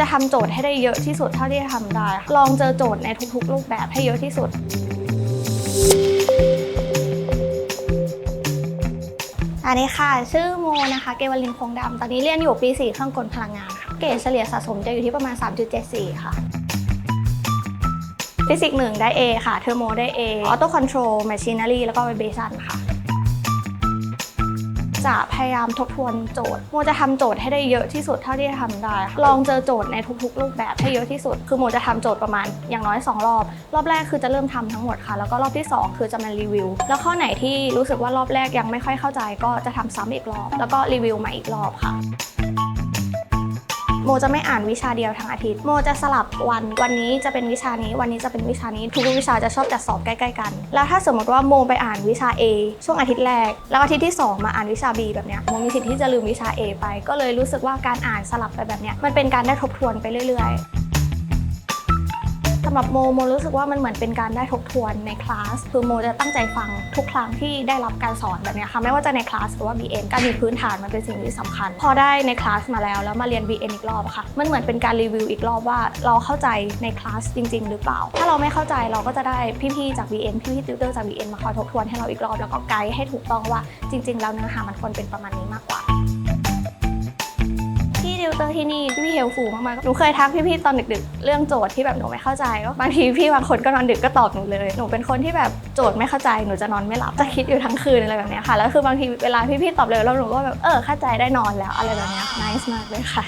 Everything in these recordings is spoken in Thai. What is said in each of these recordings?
จะทำโจทย์ให้ได้เยอะที่สุดเท่าที่จะทำได้ ลองเจอโจทย์ในทุกๆ รูปแบบให้เยอะที่สุดสวัสดีค่ะ ชื่อโมนะคะ เกวลินคงดำ ตอนนี้เรียนอยู่ปี 4 เครื่องกลพลังงานค่ะ เกรดเฉลี่ยสะสมจะอยู่ที่ประมาณ 3.74 ค่ะฟิสิกส์หนึ่งได้ A ค่ะ เทอร์โมได้ A ออโต้คอนโทรลแมชชีนารีแล้วก็ไวเบชันค่ะ จะพยายามทบทวนโจทย์โมจะทำโจทย์ให้ได้เยอะที่สุดเท่าที่จะทำได้ ลองเจอโจทย์ในทุกๆรูปแบบให้เยอะที่สุด คือโมจะทำโจทย์ประมาณอย่างน้อย 2 รอบ รอบแรกคือจะเริ่มทำทั้งหมดค่ะ แล้วก็รอบที่ 2 คือจะมารีวิว แล้วข้อไหนที่รู้สึกว่ารอบแรกยังไม่ค่อยเข้าใจ ก็จะทำซ้ำอีกรอบ แล้วก็รีวิวใหมาอีกรอบค่ะ โมจะไม่อ่านวิชาเดียวทั้งอาทิตย์ โมจะสลับวัน วันนี้จะเป็นวิชานี้ วันนี้จะเป็นวิชานี้ ทุกวิชาจะชอบจัดสอบใกล้ๆกัน แล้วถ้าสมมติว่าโมไปอ่านวิชา A ช่วงอาทิตย์แรก แล้วอาทิตย์ที่ 2 มาอ่านวิชา B แบบเนี้ย โมมีสิทธิ์ที่จะลืมวิชา A ไป ก็เลยรู้สึกว่าการอ่านสลับไปแบบเนี้ย มันเป็นการได้ทบทวนไปเรื่อย ๆ สำหรับโมโมรู้สึกว่ามันเหมือนเป็นการได้ทบทวนในคลาสคือโมจะตั้งใจฟังทุกครั้งที่ได้รับการสอนแบบนี้ค่ะไม่ว่าจะในคลาสหรือว่า BN การมีพื้นฐานมันเป็นสิ่งที่สำคัญ พอได้ในคลาสมาแล้วแล้วมาเรียน BN อีกรอบค่ะมันเหมือนเป็นการรีวิวอีกรอบว่าเราเข้าใจในคลาสจริง ๆ หรือเปล่า ถ้าเราไม่เข้าใจเราก็จะได้พี่ๆจาก BN พี่ๆติวเตอร์จาก BN มาคอยทบทวนให้เราอีกรอบแล้วก็ไกด์ให้ถูกต้องว่าจริง ๆ แล้วเนื้อหามันควรเป็นประมาณนี้มากกว่า พี่ดิวเตอร์ที่นี่พี่เฮลฟูมากๆหนูเคยทักพี่ๆตอนดึกๆ เรื่องโจทย์ที่แบบหนูไม่เข้าใจก็บางทีพี่บางคนก็นอนดึกก็ตอบหนูเลย หนูเป็นคนที่แบบโจทย์ไม่เข้าใจหนูจะนอนไม่หลับจะคิดอยู่ทั้งคืนอะไรแบบนี้ค่ะแล้วคือบางทีเวลาพี่ๆตอบเลยแล้วหนูก็แบบเออเข้าใจได้นอนแล้วอะไรแบบนี้ย nice มากเลยค่ะ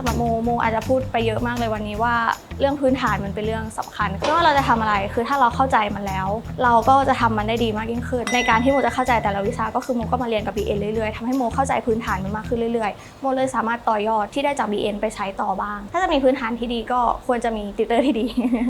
สำหรับโมโมอาจจะพูดไปเยอะมากเลยวันนี้ว่า เรื่องพื้นฐานมันเป็นเรื่องสำคัญคือว่าเราจะทำอะไรคือถ้าเราเข้าใจมันแล้ว เราก็จะทำมันได้ดีมากยิ่งขึ้น ในการที่โมจะเข้าใจแต่ละวิชาก็คือโมก็มาเรียนกับ BN เรื่อยๆทำให้โมเข้าใจพื้นฐานมันมากขึ้นเรื่อยๆโมเลยสามารถต่อยอดที่ได้จาก BN ไปใช้ต่อบ้าง ถ้าจะมีพื้นฐานที่ดีก็ควรจะมีติวเตอร์ที่ดี